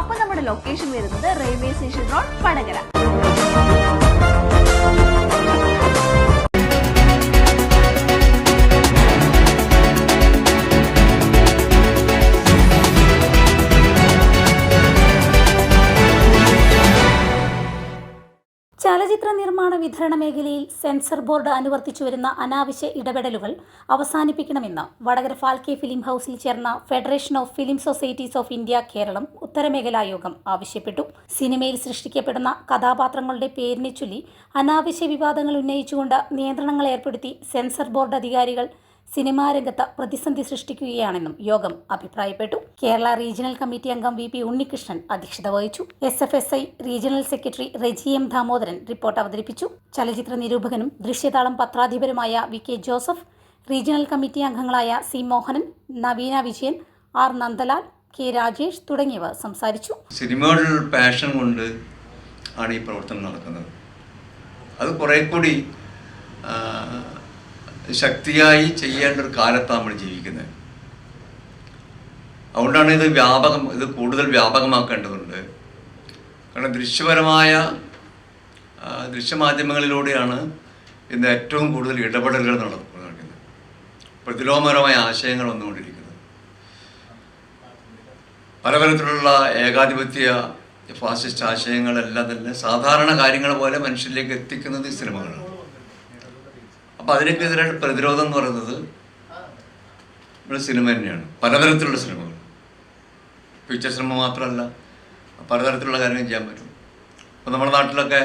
അപ്പൊ നമ്മുടെ ലൊക്കേഷൻ വരുന്നത് റെയിൽവേ സ്റ്റേഷൻ റോഡ് വടകര. ചലച്ചിത്ര നിർമ്മാണ വിതരണ മേഖലയിൽ സെൻസർ ബോർഡ് അനുവർത്തിച്ചു വരുന്ന അനാവശ്യ ഇടപെടലുകൾ അവസാനിപ്പിക്കണമെന്ന് വടകര ഫാൽക്കെ ഫിലിം ഹൗസിൽ ചേർന്ന federation of film societies of India Keralam ഉത്തരമേഖലാ യോഗം ആവശ്യപ്പെട്ടു. സിനിമയിൽ സൃഷ്ടിക്കപ്പെടുന്ന കഥാപാത്രങ്ങളുടെ പേരിനെ ചൊല്ലി അനാവശ്യ വിവാദങ്ങൾ ഉന്നയിച്ചുകൊണ്ട് നിയന്ത്രണങ്ങൾ ഏർപ്പെടുത്തി സെൻസർ ബോർഡ് അധികാരികൾ സിനിമാ രംഗത്ത് പ്രതിസന്ധി സൃഷ്ടിക്കുകയാണെന്നും യോഗം അഭിപ്രായപ്പെട്ടു. കേരള റീജിയണൽ കമ്മിറ്റി അംഗം വി പി ഉണ്ണികൃഷ്ണൻ അധ്യക്ഷത വഹിച്ചു. S F S I regional secretary Reji M Damodaran report അവതരിപ്പിച്ചു. ചലച്ചിത്ര നിരൂപകനും ദൃശ്യതാളം പത്രാധിപരുമായ V K Joseph regional committee അംഗങ്ങളായ C Mohanan Naveena Vijayan R Nandalal K Rajesh തുടങ്ങിയവർ സംസാരിച്ചു. സിനിമയോടുള്ള പാഷൻ കൊണ്ട് ആണ് ഈ പ്രവർത്തനം നടക്കുന്നത്. അത് കുറേ കൂടി ശക്തിയായി ചെയ്യേണ്ട ഒരു കാലത്താണ് നമ്മൾ ജീവിക്കുന്നത്. അതുകൊണ്ടാണ് ഇത് വ്യാപകം ഇത് കൂടുതൽ വ്യാപകമാക്കേണ്ടതുണ്ട്. കാരണം ദൃശ്യപരമായ ദൃശ്യമാധ്യമങ്ങളിലൂടെയാണ് ഇന്ന് ഏറ്റവും കൂടുതൽ ഇടപെടലുകൾ നടക്കുന്നത്. പ്രതിലോമപരമായ ആശയങ്ങൾ വന്നുകൊണ്ടിരിക്കുന്നത്. പലതരത്തിലുള്ള ഏകാധിപത്യ ഫാസിസ്റ്റ് ആശയങ്ങളെല്ലാം തന്നെ സാധാരണ കാര്യങ്ങൾ പോലെ മനുഷ്യരിലേക്ക് എത്തിക്കുന്നത് ഈ സിനിമകളാണ്. അപ്പോൾ അതിനൊക്കെതിരെ പ്രതിരോധം എന്ന് പറയുന്നത് നമ്മുടെ സിനിമ തന്നെയാണ്. പലതരത്തിലുള്ള സിനിമകൾ. ഫീച്ചർ സിനിമ മാത്രമല്ല പലതരത്തിലുള്ള കാര്യങ്ങൾ ചെയ്യാൻ പറ്റും. അപ്പോൾ നമ്മുടെ നാട്ടിലൊക്കെ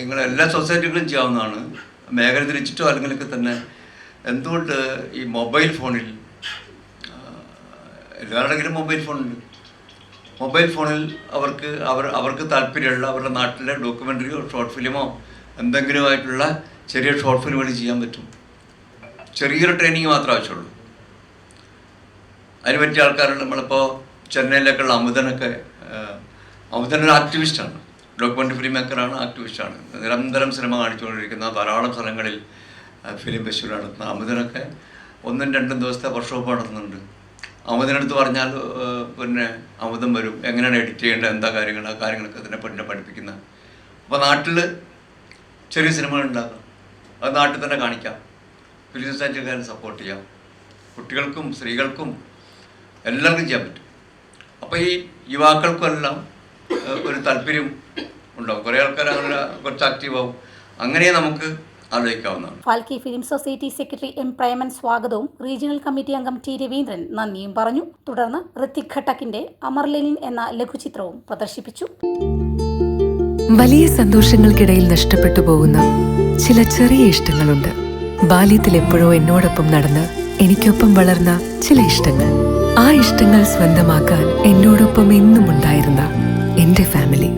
ഇങ്ങനെ എല്ലാ സൊസൈറ്റികളും ചെയ്യാവുന്നതാണ്. മേഖല തിരിച്ചിട്ടോ അല്ലെങ്കിലൊക്കെ തന്നെ എന്തുകൊണ്ട് ഈ മൊബൈൽ ഫോണിൽ എല്ലാവരുടെങ്കിലും മൊബൈൽ ഫോണുണ്ട്. മൊബൈൽ ഫോണിൽ അവർക്ക് അവർ അവർക്ക് താല്പര്യമുള്ള അവരുടെ നാട്ടിലെ ഡോക്യുമെന്ററിയോ ഷോർട്ട് ഫിലിമോ എന്തെങ്കിലുമായിട്ടുള്ള ചെറിയ ഷോർട്ട് ഫിലിം വേണ്ടി ചെയ്യാൻ പറ്റും. ചെറിയൊരു ട്രെയിനിങ് മാത്രമേ ആവശ്യമുള്ളൂ. അതിന് പറ്റിയ ആൾക്കാരുണ്ട് നമ്മളിപ്പോൾ ചെന്നൈയിലേക്കുള്ള അമുദനൊക്കെ അമുദൻ ഒരു ആക്ടിവിസ്റ്റാണ് ഡോക്യുമെന്ററി ഫിലിം മേക്കറാണ് ആക്ടിവിസ്റ്റാണ് നിരന്തരം സിനിമ കാണിച്ചുകൊണ്ടിരിക്കുന്ന ധാരാളം സ്ഥലങ്ങളിൽ ഫിലിം ഫെസ്റ്റിവൽ നടത്തുന്ന അമുദനൊക്കെ ഒന്നും രണ്ടും ദിവസത്തെ വർക്ക്ഷോപ്പ് നടത്തുന്നുണ്ട്. അമുദിനടുത്ത് പറഞ്ഞാൽ പിന്നെ അമുദം വരും. എങ്ങനെയാണ് എഡിറ്റ് ചെയ്യേണ്ടത്? എന്താ കാര്യങ്ങൾ? ആ കാര്യങ്ങളൊക്കെ ഇതിനെ പിന്നെ പഠിപ്പിക്കുന്ന. അപ്പോൾ നാട്ടിൽ ചെറിയ സിനിമകൾ ഉണ്ടാക്കാം. അത് നാട്ടിൽ തന്നെ കാണിക്കാം. ഫിലിം സൊസൈറ്റിക്കാരൻ സപ്പോർട്ട് ചെയ്യാം. കുട്ടികൾക്കും സ്ത്രീകൾക്കും എല്ലാവർക്കും ചെയ്യാൻ പറ്റും. അപ്പോൾ ഈ യുവാക്കൾക്കെല്ലാം ഒരു താല്പര്യം ഉണ്ടാവും. കുറേ ആൾക്കാർ അങ്ങനെ കുറച്ച് ആക്റ്റീവ് ആവും. അങ്ങനെ നമുക്ക് ആലോചിക്കാവുന്നതാണ്. Phalke film society secretary M Preman സ്വാഗതവും റീജിയണൽ കമ്മിറ്റി അംഗം ടി രവീന്ദ്രൻ നന്ദിയും പറഞ്ഞു. തുടർന്ന് ഋത്തിക് ഘട്ടക്കിന്റെ അമർലെനിൻ എന്ന ലഘുചിത്രവും പ്രദർശിപ്പിച്ചു. വലിയ സന്തോഷങ്ങൾക്കിടയിൽ നഷ്ടപ്പെട്ടു പോകുന്ന ചില ചെറിയ ഇഷ്ടങ്ങളുണ്ട്. ബാല്യത്തിൽ എപ്പോഴോ എന്നോടൊപ്പം നടന്ന് എനിക്കൊപ്പം വളർന്ന ചില ഇഷ്ടങ്ങൾ. ആ ഇഷ്ടങ്ങൾ സ്വന്തമാക്കാൻ എന്നോടൊപ്പം എന്നും ഉണ്ടായിരുന്ന എന്റെ ഫാമിലി.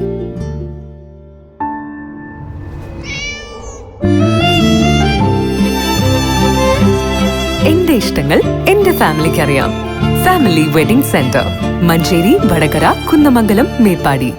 എന്റെ ഇഷ്ടങ്ങൾ എന്റെ ഫാമിലിക്ക് അറിയാം family wedding centre. Manjeri Vadakara Kunnamangalam Meppadi.